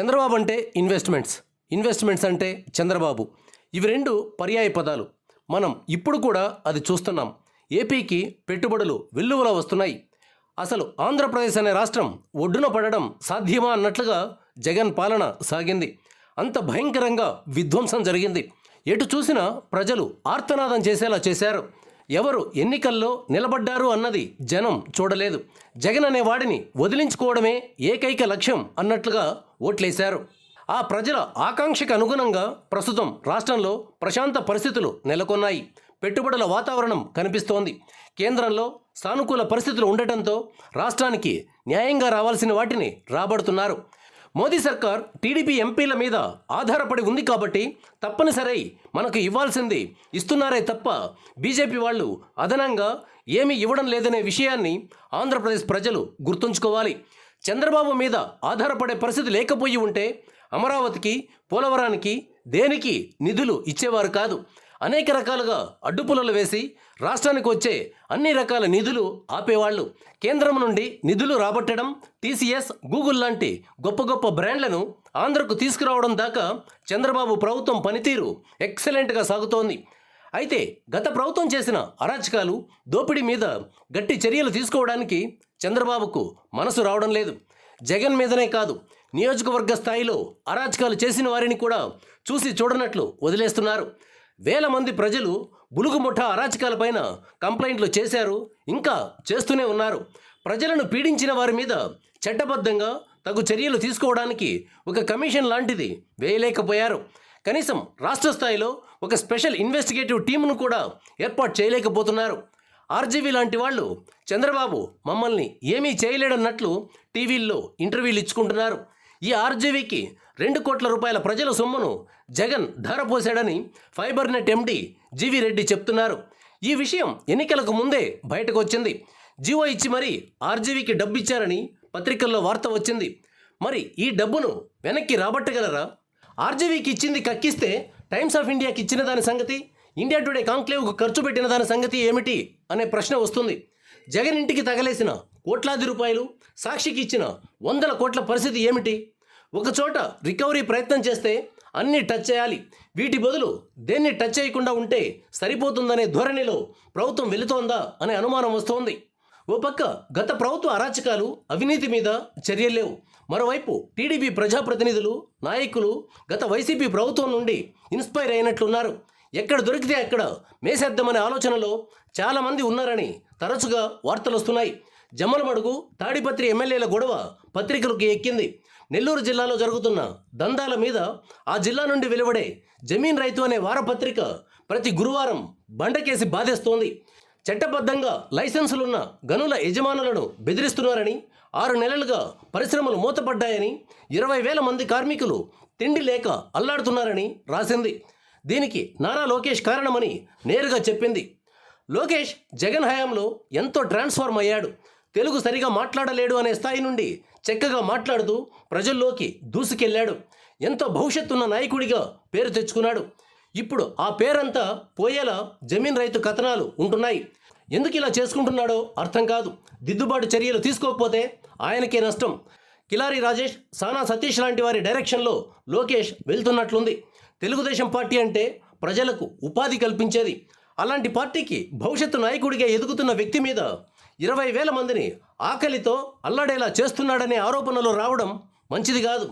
చంద్రబాబు అంటే investments investments అంటే చంద్రబాబు. ఇవి రెండు పర్యాయ పదాలు. మనం ఇప్పుడు కూడా అది చూస్తున్నాం. ఏపీకి పెట్టుబడులు వెల్లువలా వస్తున్నాయి. అసలు ఆంధ్రప్రదేశ్ అనే రాష్ట్రం ఒడ్డున పడడం సాధ్యమా అన్నట్లుగా జగన్ పాలన సాగింది. అంత భయంకరంగా విధ్వంసం జరిగింది. ఎటు చూసినా ప్రజలు ఆర్తనాదం చేసేలా చేశారు. ఎవరు ఎన్నికల్లో నిలబడ్డారు అన్నది జనం చూడలేదు. జగన్ అనే వాడిని వదిలించుకోవడమే ఏకైక లక్ష్యం అన్నట్లుగా ఓట్లేశారు. ఆ ప్రజల ఆకాంక్షకు అనుగుణంగా ప్రస్తుతం రాష్ట్రంలో ప్రశాంత పరిస్థితులు నెలకొన్నాయి. పెట్టుబడుల వాతావరణం కనిపిస్తోంది. కేంద్రంలో సానుకూల పరిస్థితులు ఉండటంతో రాష్ట్రానికి న్యాయంగా రావాల్సిన వాటిని రాబడుతున్నారు. మోదీ సర్కార్ టీడీపీ ఎంపీల మీద ఆధారపడి ఉంది కాబట్టి తప్పనిసరి మనకు ఇవ్వాల్సింది ఇస్తున్నారే తప్ప బీజేపీ వాళ్ళు అదనంగా ఏమీ ఇవ్వడం లేదనే విషయాన్ని ఆంధ్రప్రదేశ్ ప్రజలు గుర్తుంచుకోవాలి. చంద్రబాబు మీద ఆధారపడే పరిస్థితి లేకపోయి ఉంటే అమరావతికి పోలవరానికి దేనికి నిధులు ఇచ్చేవారు కాదు. అనేక రకాలుగా అడ్డుపులలు వేసి రాష్ట్రానికి వచ్చే అన్ని రకాల నిధులు ఆపేవాళ్ళు. కేంద్రం నుండి నిధులు రాబట్టడం టీసీఎస్ గూగుల్ లాంటి గొప్ప గొప్ప బ్రాండ్లను ఆంధ్రకు తీసుకురావడం దాకా చంద్రబాబు ప్రభుత్వం పనితీరు ఎక్సలెంట్గా సాగుతోంది. అయితే గత ప్రభుత్వం చేసిన అరాచకాలు దోపిడీ మీద గట్టి చర్యలు తీసుకోవడానికి చంద్రబాబుకు మనసు రావడం లేదు. జగన్ మీదనే కాదు నియోజకవర్గ స్థాయిలో అరాచకాలు చేసిన వారిని కూడా చూసి చూడనట్లు వదిలేస్తున్నారు. వేల మంది ప్రజలు బులుగు ముఠా అరాచకాలపైన కంప్లైంట్లు చేశారు ఇంకా చేస్తూనే ఉన్నారు. ప్రజలను పీడించిన వారి మీద చట్టబద్ధంగా తగు చర్యలు తీసుకోవడానికి ఒక కమిషన్ లాంటిది వేయలేకపోయారు. కనీసం రాష్ట్ర స్థాయిలో ఒక స్పెషల్ ఇన్వెస్టిగేటివ్ టీమును కూడా ఏర్పాటు చేయలేకపోతున్నారు. ఆర్జీవీ లాంటి వాళ్ళు చంద్రబాబు మమ్మల్ని ఏమీ చేయలేడన్నట్లు టీవీల్లో ఇంటర్వ్యూలు ఇచ్చుకుంటున్నారు. ఈ ఆర్జీవీకి రెండు కోట్ల రూపాయల ప్రజల సొమ్మును Jagan ధారపోశాడని fibre net MD GV Reddy చెప్తున్నారు. ఈ విషయం ఎన్నికలకు ముందే బయటకు వచ్చింది జీవో ఇచ్చి మరీ ఆర్జీవీకి డబ్బు ఇచ్చారని పత్రికల్లో వార్త వచ్చింది. మరి ఈ డబ్బును వెనక్కి రాబట్టగలరా? ఆర్జీవీకి ఇచ్చింది కక్కిస్తే టైమ్స్ ఆఫ్ ఇండియాకి ఇచ్చిన దాని సంగతి ఇండియా టుడే కాంక్లేవ్కు ఖర్చు పెట్టిన దాని సంగతి ఏమిటి అనే ప్రశ్న వస్తుంది. జగన్ ఇంటికి తగలేసిన కోట్లాది రూపాయలు సాక్షికి ఇచ్చిన వందల కోట్ల పరిస్థితి ఏమిటి? ఒకచోట రికవరీ ప్రయత్నం చేస్తే అన్ని టచ్ చేయాలి. వీటి బదులు దేన్ని టచ్ చేయకుండా ఉంటే సరిపోతుందనే ధోరణిలో ప్రభుత్వం వెళుతోందా అనే అనుమానం వస్తోంది. ఓ పక్క గత ప్రభుత్వ అరాచకాలు అవినీతి మీద చర్యలు లేవు. మరోవైపు టీడీపీ ప్రజాప్రతినిధులు నాయకులు గత వైసీపీ ప్రభుత్వం నుండి ఇన్స్పైర్ అయినట్లున్నారు. ఎక్కడ దొరికితే అక్కడ మేసేద్దామనే ఆలోచనలో చాలామంది ఉన్నారని తరచుగా వార్తలు వస్తున్నాయి. జమ్మలమడుగు తాడిపత్రి ఎమ్మెల్యేల గొడవ పత్రికలకు ఎక్కింది. నెల్లూరు జిల్లాలో జరుగుతున్న దందాల మీద ఆ జిల్లా నుండి వెలువడే జమీన్ రైతు అనే వారపత్రిక ప్రతి గురువారం బండకేసి బాధేస్తోంది. చట్టబద్ధంగా లైసెన్సులున్న గనుల యజమానులను బెదిరిస్తున్నారని ఆరు నెలలుగా పరిశ్రమలు మూతపడ్డాయని ఇరవై వేల మంది కార్మికులు తిండి లేక అల్లాడుతున్నారని రాసింది. దీనికి నారా లోకేష్ కారణమని నేరుగా చెప్పింది. లోకేష్ జగన్ హయాంలో ఎంతో ట్రాన్స్ఫార్మ్ అయ్యాడు. తెలుగు సరిగా మాట్లాడలేడు అనే స్థాయి నుండి చక్కగా మాట్లాడుతూ ప్రజల్లోకి దూసుకెళ్ళాడు. ఎంతో భవిష్యత్తున్న నాయకుడిగా పేరు తెచ్చుకున్నాడు. ఇప్పుడు ఆ పేరంతా పోయేలా జమీన్ రైతు కథనాలు ఉంటున్నాయి. ఎందుకు ఇలా చేసుకుంటున్నాడో అర్థం కాదు. దిద్దుబాటు చర్యలు తీసుకోకపోతే ఆయనకే నష్టం. కిలారి రాజేష్ సానా సతీష్ లాంటి వారి డైరెక్షన్లో లోకేష్ వెళ్తున్నట్లుంది. తెలుగుదేశం పార్టీ అంటే ప్రజలకు ఉపాధి కల్పించేది. అలాంటి పార్టీకి భవిష్యత్తు నాయకుడిగా ఎదుగుతున్న వ్యక్తి మీద ఇరవై వేల మందిని ఆకలితో అల్లడేలా చేస్తున్నాడనే ఆరోపణలు రావడం మంచిది కాదు.